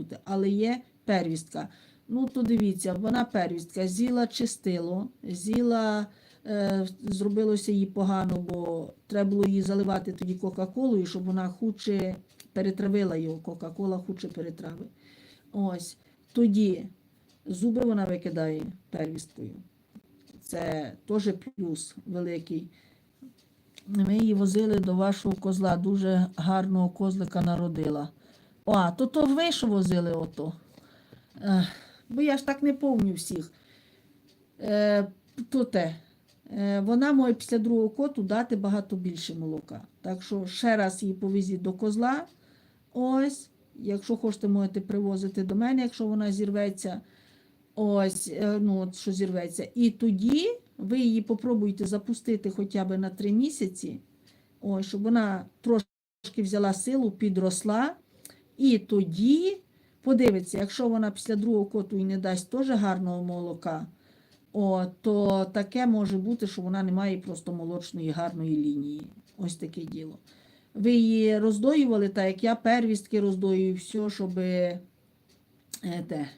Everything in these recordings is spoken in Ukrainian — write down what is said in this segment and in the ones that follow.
бути, але є первістка. Ну, то дивіться, вона первістка, з'їла чистило, з'їла, е, зробилося їй погано, бо треба було її заливати тоді Кока-Колою, щоб вона худше перетравила його. Кока-Кола худше перетрави. Ось. Тоді зуби вона викидає первісткою. Це теж плюс великий. Ми її возили до вашого козла, дуже гарного козлика народила. А, то то ви возили ото. Ех, бо я ж так не помню всіх. Е, то. Е, вона може після другого коту дати багато більше молока. Так що ще раз її повезіть до козла. Ось, якщо хочете, можете привозити до мене, якщо вона зірветься. Ось, е, ну, що зірветься. І тоді ви її попробуйте запустити хоча б на 3 місяці, ось, щоб вона трошки взяла силу, підросла. І тоді подивиться, якщо вона після другого коту і не дасть теж гарного молока, о, то таке може бути, що вона не має просто молочної гарної лінії. Ось таке діло. Ви її роздоювали, так як я первістки роздоюю, все, щоб те,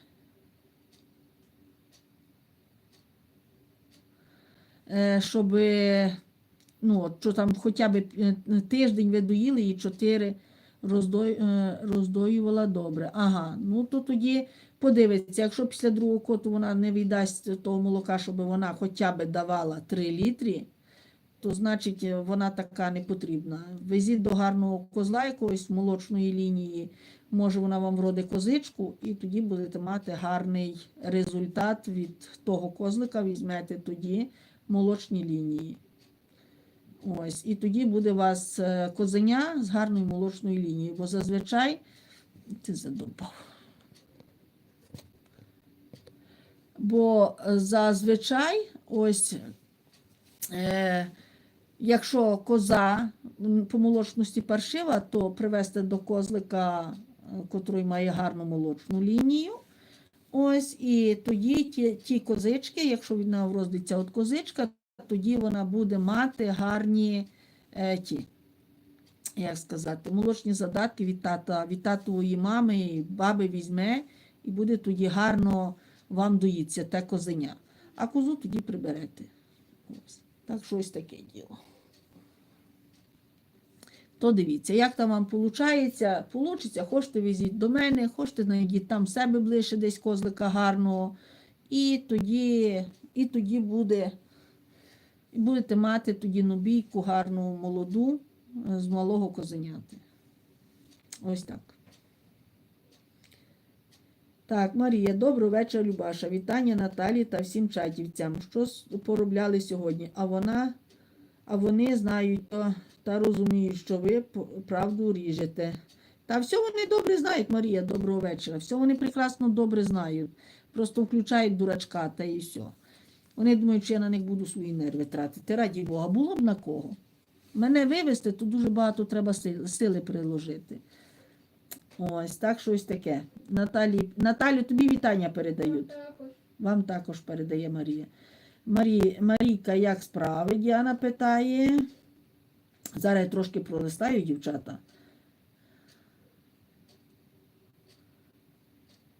щоб ну, що там хоча б е, тиждень ви доїли і чотири роздой, е, роздоювала добре. Ага, ну то тоді подивиться, якщо після другого коту вона не віддасть того молока, щоб вона хоча б давала 3 літри, то значить е, вона така не потрібна. Везіть до гарного козла якоїсь молочної лінії, може вона вам вродить козичку, і тоді будете мати гарний результат від того козлика, візьмете тоді молочні лінії. Ось, і тоді буде у вас е, козеня з гарною молочною лінією, бо зазвичай ти задовбав. Бо зазвичай, ось, е, якщо коза по молочності паршива, то привести до козлика, е, котрий має гарну молочну лінію. Ось, і тоді ті, ті козички, якщо вона вродиться от козичка, тоді вона буде мати гарні е, ті, як сказати, молочні задатки від тата, від татової мами, і баби візьме, і буде тоді гарно вам доїться те козеня. А козу тоді приберете. Ось. Так що ось таке діло. То дивіться, як там вам виходить, получиться, хочете візіть до мене, хочете знайдіть там себе ближче десь козлика гарного, і тоді, і тоді буде. І будете мати тоді нобійку гарну молоду е, з малого козеняти. Ось так. Так, Марія, доброго вечора, Любаша. Вітання Наталі та всім чатівцям. Що поробляли сьогодні? А вона, а вони знають та, та розуміють, що ви правду ріжете. Та все вони добре знають, Марія, доброго вечора. Все вони прекрасно добре знають. Просто включають дурачка та і все. Вони думають, що я на них буду свої нерви тратити. Раді Бога, було б на кого. Мене вивезти, то дуже багато треба сили, сили приложити. Ось, так щось таке. Наталі, Наталю, тобі вітання передають. Також. Вам також передає Марія. Марі, Марійка, як справи? Діана питає. Зараз я трошки пролистаю, дівчата.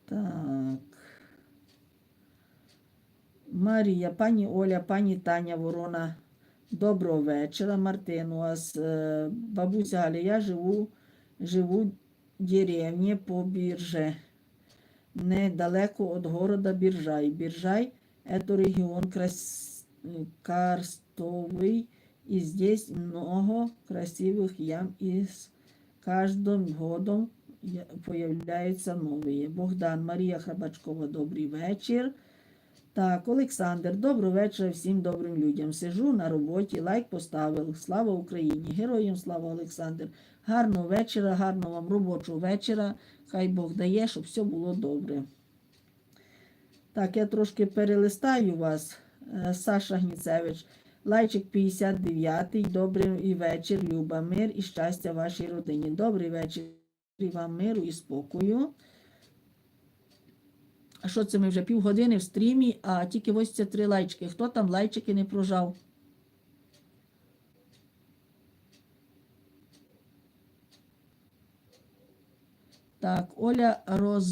Так. Марія, пані Оля, пані Таня Ворона. Доброго вечора, Мартин. У вас е, бабуся Галя, я живу, живу в деревні по бірже недалеко от города Биржай. Биржай – это регион крас... карстовый, и здесь много красивых ям, и с каждым годом я- появляются новые. Богдан, Марія Храбачкова, добрий вечір. Так, Олександр, доброго вечора всім добрим людям. Сижу на роботі, лайк поставив. Слава Україні! Героям слава Олександр! Гарного вечора, гарного вам робочого вечора. Хай Бог дає, щоб все було добре. Так, я трошки перелистаю вас. Е, Саша Гніцевич, лайчик 59. Добрий вечір, Люба, мир і щастя вашій родині. Добрий вечір і вам миру і спокою. А що це ми вже півгодини в стрімі, а тільки 83 лайчики. Хто там лайчики не прожав? Так, Оля Роз.